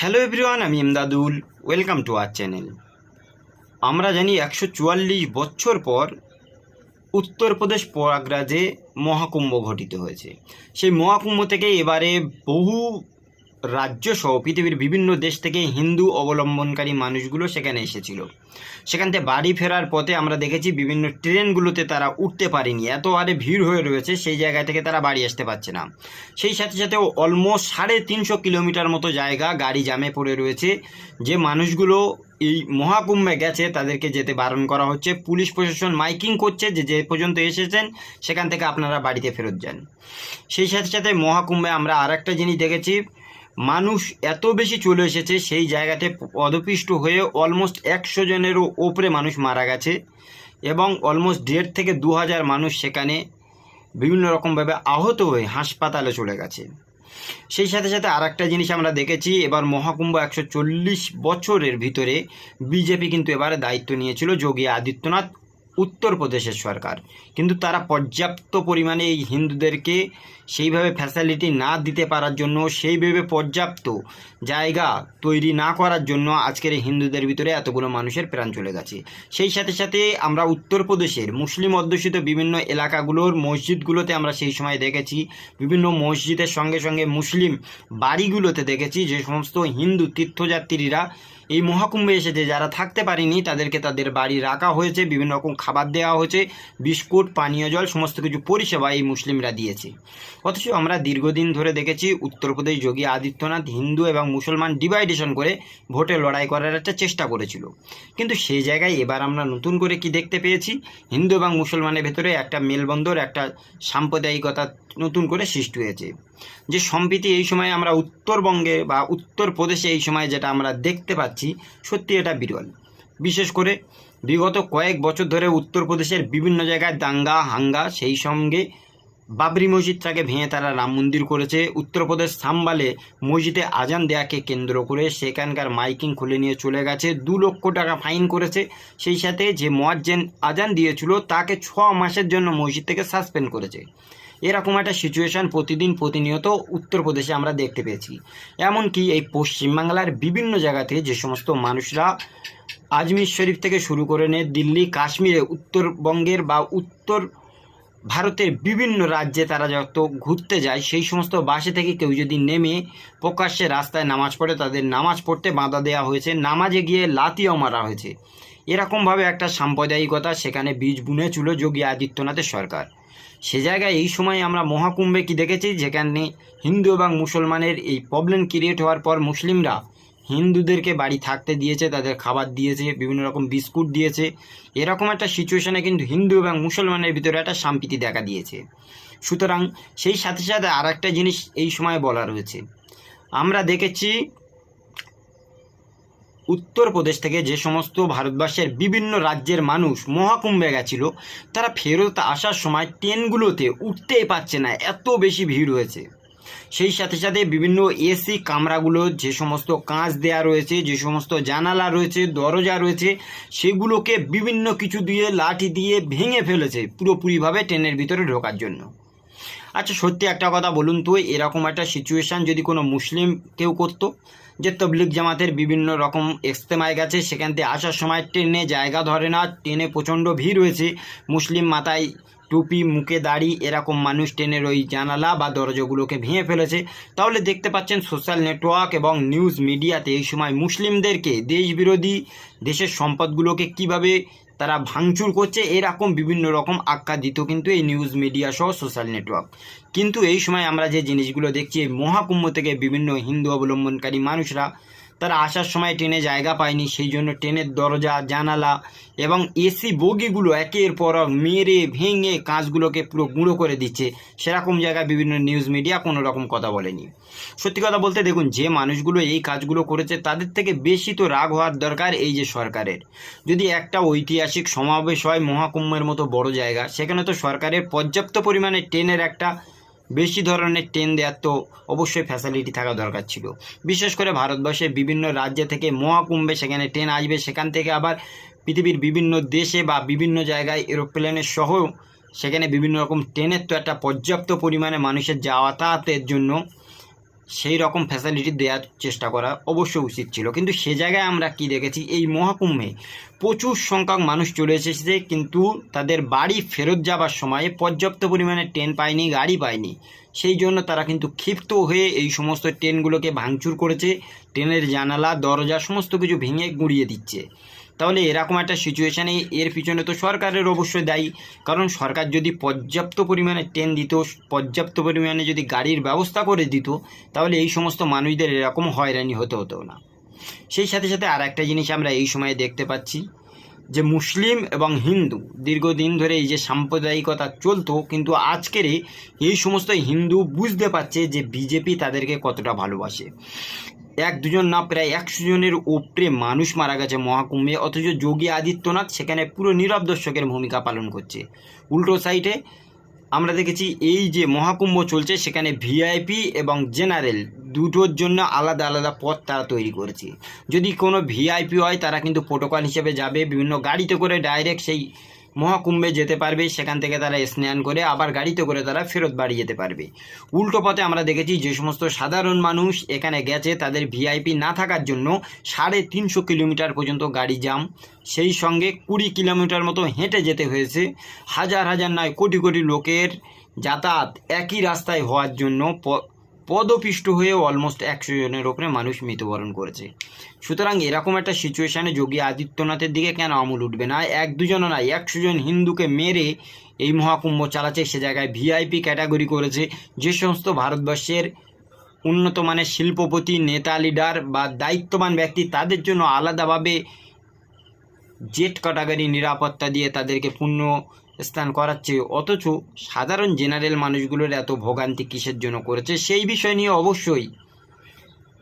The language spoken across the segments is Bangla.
হ্যালো এভরিওয়ান, আমি Imdadul welcome to our channel. আমরা জানি একশো চুয়াল্লিশ বছর পর উত্তরপ্রদেশ প্রয়াগরাজে মহাকুম্ভ ঘটিত হয়েছে। সেই মহাকুম্ভ থেকে এবারে বহু রাজ্য সহ পৃথিবীর বিভিন্ন দেশ থেকে হিন্দু অবলম্বনকারী মানুষগুলো সেখানে এসেছিল। সেখান থেকে বাড়ি ফেরার পথে আমরা দেখেছি বিভিন্ন ট্রেনগুলোতে তারা উঠতে পারেনি। এত আরে ভিড় হয়ে রয়েছে, সেই জায়গা থেকে তারা বাড়ি আসতে পারছে না। সেই সাথে সাথে অলমোস্ট সাড়ে তিনশো কিলোমিটার মতো জায়গা গাড়ি জামে পড়ে রয়েছে, যে মানুষগুলো এই মহাকুম্ভে গেছে তাদেরকে যেতে বারণ করা হচ্ছে। পুলিশ প্রশাসন মাইকিং করছে যে যে পর্যন্ত এসেছেন, সেখান থেকে আপনারা বাড়িতে ফেরত যান। সেই সাথে সাথে মহাকুম্ভে আমরা আর একটা জিনিস দেখেছি মানুষ এত বেশি চলে এসেছে, সেই জায়গাতে পদপিষ্ট হয়ে অলমোস্ট একশো জনেরও ওপরে মানুষ মারা গেছে এবং অলমোস্ট দেড় থেকে দু হাজার মানুষ সেখানে বিভিন্ন রকমভাবে আহত হয়ে হাসপাতালে চলে গেছে। সেই সাথে সাথে আর একটা জিনিস আমরা দেখেছি, এবার মহাকুম্ভ একশো চল্লিশ বছরের ভিতরে বিজেপি কিন্তু এবারে দায়িত্ব নিয়েছিল যোগী আদিত্যনাথ উত্তরপ্রদেশের সরকার। কিন্তু তারা পর্যাপ্ত পরিমাণে এই হিন্দুদেরকে সেইভাবে ফ্যাসিলিটি না দিতে পারার জন্য সেইভাবে পর্যাপ্ত জায়গা তৈরি না করার জন্য আজকের হিন্দুদের ভিতরে এতগুলো মানুষের প্রাণ চলে গেছে। সেই সাথে সাথে আমরা উত্তরপ্রদেশের মুসলিম অধ্যুষিত বিভিন্ন এলাকাগুলোর মসজিদগুলোতে আমরা সেই সময় দেখেছি, বিভিন্ন মসজিদের সঙ্গে সঙ্গে মুসলিম বাড়িগুলোতে দেখেছি যে সমস্ত হিন্দু তীর্থযাত্রীরা এই মহাকুম্ভে এসেছে। যারা থাকতে পারেনি, তাদেরকে তাদের বাড়ি রাখা হয়েছে, বিভিন্ন রকম খাবার দেওয়া হয়েছে, বিস্কুট, পানীয় জল, সমস্ত কিছু পরিষেবা এই মুসলিমরা দিয়েছে। অথচ আমরা দীর্ঘদিন ধরে দেখেছি উত্তরপ্রদেশ যোগী আদিত্যনাথ হিন্দু এবং মুসলমান ডিভাইডেশন করে ভোটে লড়াই করার একটা চেষ্টা করেছিল। কিন্তু সেই জায়গায় এবার আমরা নতুন করে কি দেখতে পেয়েছি? হিন্দু এবং মুসলমানের ভেতরে একটা মেলবন্দর, একটা সাম্প্রদায়িকতা নতুন করে সৃষ্টি হয়েছে। যে সম্প্রীতি এই সময় আমরা উত্তরবঙ্গে বা উত্তরপ্রদেশে এই সময় যেটা আমরা দেখতে পাচ্ছি, সত্যি এটা বিরল। বিশেষ করে বিগত কয়েক বছর ধরে উত্তরপ্রদেশের বিভিন্ন জায়গায় দাঙ্গা, হাঙ্গা সেই সঙ্গে বাবরি মসজিদটাকে ভেঙে তারা রাম মন্দির করেছে। উত্তরপ্রদেশ সাম্বালে মসজিদে আজান দেয়াকে কেন্দ্র করে সেখানকার মাইকিং খুলে নিয়ে চলে গেছে। দু লক্ষ টাকা ফাইন করেছে। সেই সাথে যে মোয়াজ্জেন আজান দিয়েছিল, তাকে ছ মাসের জন্য মসজিদ থেকে সাসপেন্ড করেছে। এরকম একটা সিচুয়েশন প্রতিদিন প্রতিনিয়ত উত্তরপ্রদেশে আমরা দেখতে পেয়েছি। এমনকি এই পশ্চিমবাংলার বিভিন্ন জায়গাতে যে সমস্ত মানুষরা আজমির শরীফ থেকে শুরু করে নিয়ে দিল্লি, কাশ্মীরে, উত্তরবঙ্গের বা উত্তর ভারতের বিভিন্ন রাজ্যে তারা যত ঘুরতে যায়, সেই সমস্ত বাসে থেকে কেউ যদি নেমে প্রকাশ্যে রাস্তায় নামাজ পড়ে, তাদের নামাজ পড়তে বাধা দেওয়া হয়েছে, নামাজে গিয়ে লাতিও মারা হয়েছে। এরকমভাবে একটা সাম্প্রদায়িকতা সেখানে বীজ বুনেছিল যোগী আদিত্যনাথের সরকার। সে জায়গায় এই সময় আমরা মহাকুম্ভে কি দেখেছি? যেখানে হিন্দু এবং মুসলমানের এই প্রবলেম ক্রিয়েট হওয়ার পর মুসলিমরা হিন্দুদেরকে বাড়ি থাকতে দিয়েছে, তাদের খাবার দিয়েছে, বিভিন্ন রকম বিস্কুট দিয়েছে। এরকম একটা সিচুয়েশনে কিন্তু হিন্দু এবং মুসলমানের ভিতরে একটা সম্প্রীতি দেখা দিয়েছে। সুতরাং সেই সাথে সাথে আর একটা জিনিস এই সময় বলা রয়েছে আমরা দেখেছি উত্তরপ্রদেশ থেকে যে সমস্ত ভারতবর্ষের বিভিন্ন রাজ্যের মানুষ মহাকুম্ভে গেছিল, তারা ফেরত আসার সময় ট্রেনগুলোতে উঠতেই পারছে না, এত বেশি ভিড় হয়েছে। সেই সাথে সাথে বিভিন্ন এসি কামরাগুলো, যে সমস্ত কাঁচ দেয়া রয়েছে, যে সমস্ত জানালা রয়েছে, দরজা রয়েছে, সেগুলোকে বিভিন্ন কিছু দিয়ে লাঠি দিয়ে ভেঙে ফেলেছে পুরোপুরিভাবে ট্রেনের ভিতরে ঢোকার জন্য। আচ্ছা সত্যি একটা কথা বলুন তো, এরকম একটা সিচুয়েশান যদি কোনো মুসলিম কেউ করতো, যে তবলিক জামাতের বিভিন্ন রকম ইস্তেমায় গেছে, সেখান থেকে আসার সময় ট্রেনে জায়গা ধরে না, ট্রেনে প্রচণ্ড ভিড় হয়েছে, মুসলিম মাথায় টুপি, মুখে দাড়ি এরকম মানুষ ট্রেনের ওই জানালা বা দরজাগুলোকে ভেঙে ফেলেছে। তাহলে দেখতে পাচ্ছেন সোশ্যাল নেটওয়ার্ক এবং নিউজ মিডিয়াতে এই সময় মুসলিমদেরকে, দেশবিরোধী দেশের সম্পদগুলোকে কীভাবে তারা ভাঙচুর করছে, এরকম বিভিন্ন রকম আখ্যা দিত কিন্তু এই নিউজ মিডিয়া সহ সোশ্যাল নেটওয়ার্ক কিন্তু এই সময় আমরা যে জিনিসগুলো দেখছি, এই মহাকুম্ভ থেকে বিভিন্ন হিন্দু অবলম্বনকারী মানুষরা তারা আসার সময় ট্রেনে জায়গা পায়নি, সেই জন্য ট্রেনের দরজা, জানালা এবং এসি বগিগুলো একের পর মেরে ভেঙে কাঁচগুলোকে পুরো গুঁড়ো করে দিচ্ছে। সেরকম জায়গায় বিভিন্ন নিউজ মিডিয়া কোনো রকম কথা বলেনি। সত্যি কথা বলতে দেখুন, যে মানুষগুলো এই কাজগুলো করেছে তাদের থেকে বেশি তো রাগ হওয়ার দরকার এই যে সরকারের। যদি একটা ঐতিহাসিক সমাবেশ হয় মহাকুম্ভের মতো বড় জায়গা, সেখানে তো সরকারের পর্যাপ্ত পরিমাণে ট্রেনের একটা বেশি ধরনের ট্রেন দেওয়ার তো অবশ্যই ফ্যাসিলিটি থাকা দরকার ছিল। বিশেষ করে ভারতবর্ষের বিভিন্ন রাজ্য থেকে মহাকুম্ভে সেখানে ট্রেন আসবে, সেখান থেকে আবার পৃথিবীর বিভিন্ন দেশে বা বিভিন্ন জায়গায় এরোপ্লেনের সহ সেখানে বিভিন্ন রকম ট্রেনের তো একটা পর্যাপ্ত পরিমাণে মানুষের যাতায়াতের জন্য সেই রকম ফ্যাসিলিটি দেওয়ার চেষ্টা করা অবশ্যই উচিত ছিল। কিন্তু সে জায়গায় আমরা কি দেখেছি, এই মহাকুম্ভে প্রচুর সংখ্যক মানুষ চলে এসেছে, কিন্তু তাদের বাড়ি ফেরত যাবার সময়ে পর্যাপ্ত পরিমাণে ট্রেন পায়নি, গাড়ি পায়নি। সেই জন্য তারা কিন্তু ক্ষিপ্ত হয়ে এই সমস্ত ট্রেনগুলোকে ভাঙচুর করেছে। ট্রেনের জানালা, দরজা, সমস্ত কিছু ভেঙে গুঁড়িয়ে দিচ্ছে। তাহলে এরকম একটা সিচুয়েশানে এর পিছনে তো সরকারের অবশ্যই দায়ী। কারণ সরকার যদি পর্যাপ্ত পরিমাণে ট্রেন দিত, পর্যাপ্ত পরিমাণে যদি গাড়ির ব্যবস্থা করে দিত, তাহলে এই সমস্ত মানুষদের এরকম হয়রানি হতে হতো না। সেই সাথে সাথে আর একটা জিনিস আমরা এই সময়ে দেখতে পাচ্ছি, যে মুসলিম এবং হিন্দু দীর্ঘদিন ধরে এই যে সাম্প্রদায়িকতা চলতো, কিন্তু আজকের এই সমস্ত হিন্দু বুঝতে পারছে যে বিজেপি তাদেরকে কতটা ভালোবাসে। এক দুজন না, প্রায় একশো জনের উপরে মানুষ মারা গেছে মহাকুম্ভে। অথচ যোগী আদিত্যনাথ সেখানে পুরো নীরব দর্শকের ভূমিকা পালন করছে। উল্টো সাইডে আমরা দেখেছি, এই যে মহাকুম্ভ চলছে, সেখানে ভিআইপি এবং জেনারেল দুটোর জন্য আলাদা আলাদা পথ তারা তৈরি করেছে। যদি কোনো ভিআইপি হয়, তারা কিন্তু প্রোটোকল হিসেবে যাবে, বিভিন্ন গাড়িতে করে ডাইরেক্ট সেই মহাকুম্ভে যেতে পারবে, সেখান থেকে তারা স্নান করে আবার গাড়িতে করে তারা ফেরত বাড়ি যেতে পারবে। উল্টো পথে আমরা দেখেছি যে সমস্ত সাধারণ মানুষ এখানে গেছে, তাদের ভিআইপি না থাকার জন্য সাড়ে তিনশো কিলোমিটার পর্যন্ত গাড়ি জাম। সেই সঙ্গে কুড়ি কিলোমিটার মতো হেঁটে যেতে হয়েছে। হাজার হাজার নয়, কোটি কোটি লোকের যাতায়াত একই রাস্তায় হওয়ার জন্য পদপিষ্ট হয়ে অলমোস্ট একশো জনের ওপরে মানুষ মৃত্যুবরণ করেছে। সুতরাং এরকম একটা সিচুয়েশানে যোগী আদিত্যনাথের দিকে কেন আমল উঠবে না? এক দুজনও নয় একশো জন হিন্দুকে মেরে এই মহাকুম্ভ চালাচ্ছে, সে জায়গায় ভিআইপি ক্যাটাগরি করেছে। যে সমস্ত ভারতবর্ষের উন্নত মানের শিল্পপতি, নেতা লিডার বা দায়িত্ববান ব্যক্তি, তাদের জন্য আলাদাভাবে জেট ক্যাটাগরি নিরাপত্তা দিয়ে তাদেরকে পূর্ণ স্থান করাচ্ছে। অথচ সাধারণ জেনারেল মানুষগুলোর এত ভোগান্তি কিসের জন্য করেছে সেই বিষয় নিয়ে অবশ্যই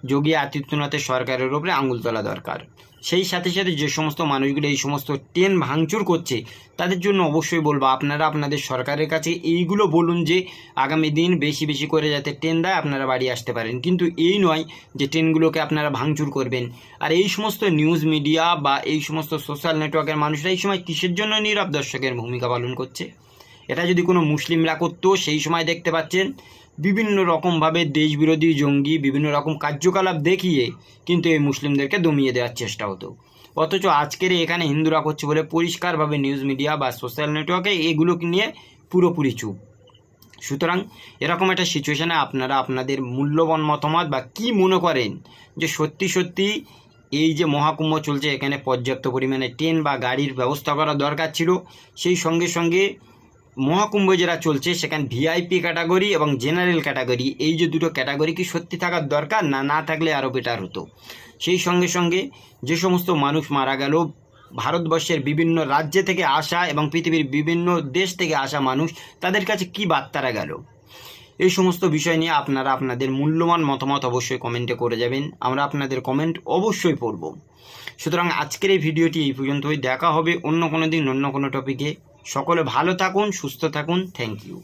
যোগী আদিত্যনাথের সরকারের ওপরে আঙুল তোলা দরকার। সেই সাথে সাথে যে সমস্ত মানুষগুলো এই সমস্ত ট্রেন ভাঙচুর করছে, তাদের জন্য অবশ্যই বলব, আপনারা আপনাদের সরকারের কাছে এইগুলো বলুন যে আগামী দিন বেশি বেশি করে যাতে ট্রেন দেয় আপনারা বাড়ি আসতে পারেন। কিন্তু এই নয় যে ট্রেনগুলোকে আপনারা ভাঙচুর করবেন। আর এই সমস্ত নিউজ মিডিয়া বা এই সমস্ত সোশ্যাল নেটওয়ার্কের মানুষরা এই সময় কিসের জন্য নীরব দর্শকের ভূমিকা পালন করছে? এটা যদি কোনো মুসলিমরা করতো, সেই সময় দেখতে পাচ্ছেন বিভিন্ন রকমভাবে দেশবিরোধী জঙ্গি বিভিন্ন রকম কার্যকলাপ দেখিয়ে কিন্তু এই মুসলিমদেরকে দমিয়ে দেওয়ার চেষ্টা হতো। অথচ আজকের এখানে হিন্দুরা করছে বলে পরিষ্কারভাবে নিউজ মিডিয়া বা সোশ্যাল নেটওয়ার্কে এগুলোকে নিয়ে পুরোপুরি চুপ। সুতরাং এরকম একটা সিচুয়েশানে আপনারা আপনাদের মূল্যবান মতামত বা কি মনে করেন যে সত্যি সত্যি এই যে মহাকুম্ভ চলছে, এখানে পর্যাপ্ত পরিমাণে ট্রেন বা গাড়ির ব্যবস্থা করা দরকার ছিল, সেই সঙ্গে সঙ্গে মহাকুম্ভ যেটা চলছে, সেখানে ভিআইপি ক্যাটাগরি এবং জেনারেল ক্যাটাগরি এই যে দুটো ক্যাটাগরি কি সত্যি থাকার দরকার না না থাকলে আরও বেটার হতো? সেই সঙ্গে সঙ্গে যে সমস্ত মানুষ মারা গেল, ভারতবর্ষের বিভিন্ন রাজ্যে থেকে আসা এবং পৃথিবীর বিভিন্ন দেশ থেকে আসা মানুষ, তাদের কাছে কি বার্তারা গেল? এই সমস্ত বিষয় নিয়ে আপনারা আপনাদের মূল্যবান মতামত অবশ্যই কমেন্টে করে যাবেন, আমরা আপনাদের কমেন্ট অবশ্যই পড়ব। সুতরাং আজকের এই ভিডিওটি এই পর্যন্তই, দেখা হবে অন্য কোনো দিন অন্য কোনো টপিকে সকলে ভালো থাকুন সুস্থ থাকুন থ্যাংক ইউ